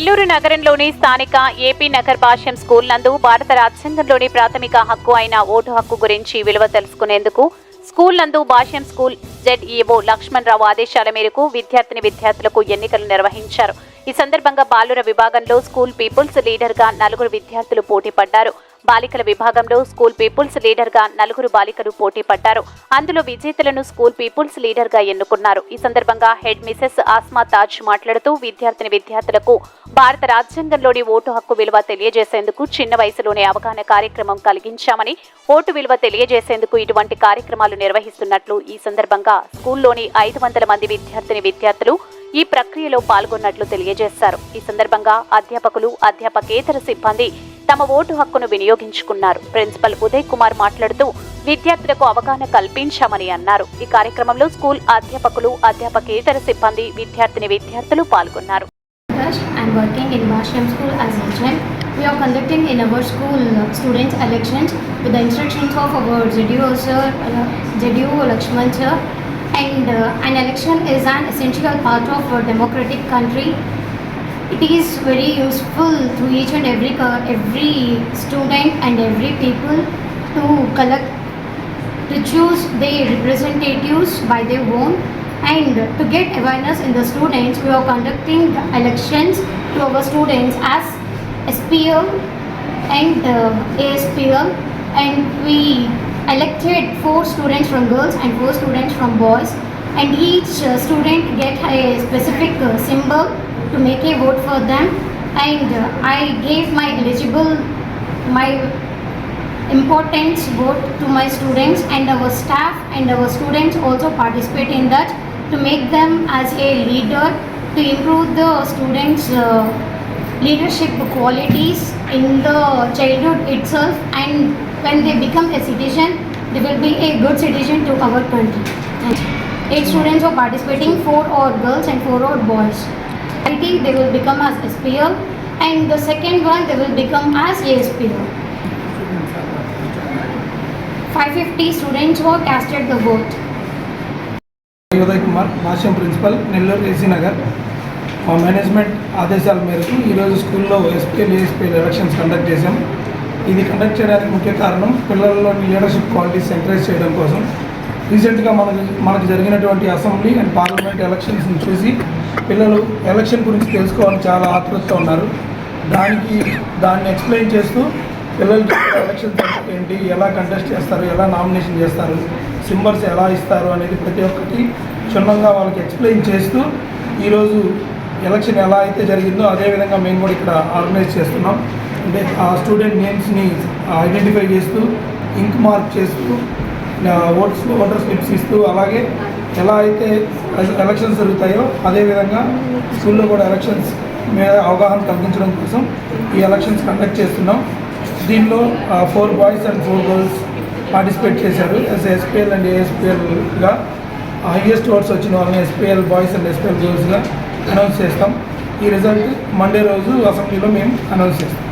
నెల్లూరు నగరంలోని స్థానిక ఏపీ నగర్ భాష్యం స్కూల్ నందు భారత రాజ్యాంగంలోని ప్రాథమిక హక్కు అయిన ఓటు హక్కు గురించి విలువ తెలుసుకునేందుకు స్కూల్ నందు భాష్యం స్కూల్ జెడ్ఈఓ లక్ష్మణ్ రావు ఆదేశాల మేరకు విద్యార్థిని విద్యార్థులకు ఎన్నికలు నిర్వహించారు. ఈ సందర్భంగా బాలుర విభాగంలో స్కూల్ పీపుల్స్ లీడర్గా నలుగురు విద్యార్థులు పోటీ పడ్డారు. బాలికల విభాగంలో స్కూల్ పీపుల్స్ లీడర్గా నలుగురు బాలికలు పోటీ పడ్డారు. అందులో విజేతలను స్కూల్ పీపుల్స్ లీడర్గా ఎన్నుకున్నారు. ఈ సందర్భంగా హెడ్ మిసెస్ ఆస్మా తాజ్ మాట్లాడుతూ విద్యార్థిని విద్యార్థులకు భారత రాజ్యాంగంలోని ఓటు హక్కు విలువ తెలియజేసేందుకు చిన్న వయసులోనే అవగాహన కార్యక్రమం కలిగించామని ఓటు విలువ తెలియజేసేందుకు ఇటువంటి కార్యక్రమాలు నిర్వహిస్తున్నట్లు ఈ సందర్భంగా స్కూల్లోని ఐదు వందల మంది విద్యార్థిని విద్యార్థులు ఈ ప్రక్రియలో పాల్గొన్నట్లు తెలియజేశారు ఈ సందర్భంగా అధ్యాపకులు అధ్యాపకేతర సిబ్బంది తమ ఓటు హక్కును వినియోగించుకున్నారు ప్రిన్సిపల్ ఉదయ్ కుమార్ మాట్లాడుతూ విద్యార్థులకు అవగాహన కల్పించామని అన్నారు ఈ కార్యక్రమంలో స్కూల్ అధ్యాపకులు అధ్యాపకేతర సిబ్బంది విద్యార్థిని విద్యార్థులు పాల్గొన్నారు I'm working in Basham School as HM. We are conducting in our school uh, students elections with the instructions of our ZDO sir, uh, ZDO Lakshman sir. And uh, an election is an essential part of a democratic country. It is very useful to each and every every student and every people to collect to choose their representatives by their own and to get awareness in the students we are conducting elections to our students as SPL and uh, ASPL and we elected four students from girls and four students from boys. And each uh, student get a specific uh, symbol to make a vote for them. And uh, I gave my eligible my importance vote to my students and our staff and our students also participate in that to make them as a leader to improve the students uh, leadership qualities in the childhood itself and when they become a citizen they will be a good citizen to our country and eight students are participating four are girls and four are boys I think they will become as SPL and the second one they will become as ASPL 550 students were casted the vote. Uday Kumar Bhashyam principal Nellore AC Nagar మా management ఆదేశాల మేరకు ఈరోజు స్కూల్లో SPL ఏఎస్పీఎల్ elections conduct చేశాం ఇది conduct చేయడానికి ముఖ్య కారణం పిల్లల్లోని లీడర్షిప్ క్వాలిటీస్ ఎంకరేజ్ చేయడం కోసం. రీసెంట్గా మనకి మనకు జరిగినటువంటి అసెంబ్లీ అండ్ పార్లమెంట్ ఎలక్షన్స్ని చూసి పిల్లలు ఎలక్షన్ గురించి తెలుసుకోవాలని చాలా ఆతృతతో ఉన్నారు. దానికి దాన్ని ఎక్స్ప్లెయిన్ చేస్తూ పిల్లలకి ఎలక్షన్స్ ఏంటి ఎలా కంటెస్ట్ చేస్తారు ఎలా నామినేషన్ చేస్తారు సింబల్స్ ఎలా ఇస్తారు అనేది ప్రతి ఒక్కటి క్షుణ్ణంగా వాళ్ళకి ఎక్స్ప్లెయిన్ చేస్తూ ఈరోజు ఎలక్షన్ ఎలా అయితే జరిగిందో అదేవిధంగా మేము కూడా ఇక్కడ ఆర్గనైజ్ చేస్తున్నాం. అంటే ఆ స్టూడెంట్ నేమ్స్ని ఐడెంటిఫై చేస్తూ ఇంక్ మార్క్ చేస్తూ ఓట్స్ ఓటర్ స్లిప్స్ ఇస్తూ అలాగే ఎలా అయితే ఎలక్షన్స్ జరుగుతాయో అదేవిధంగా స్కూల్లో కూడా ఎలక్షన్స్ మీద అవగాహన కల్పించడం కోసం ఈ ఎలక్షన్స్ కండక్ట్ చేస్తున్నాం. దీనిలో four boys and four girls participate చేశారు. ఎస్ ఎస్పీఎల్ అండ్ ఏఎస్పీఎల్గా హైయెస్ట్ ఓట్స్ వచ్చిన వాళ్ళని ఎస్పీఎల్ బాయ్స్ అండ్ ఎస్పీఎల్ గర్ల్స్గా అనౌన్స్ చేస్తాం. ఈ రిజల్ట్ మండే రోజు అసెంబ్లీలో మేము అనౌన్స్ చేస్తాం.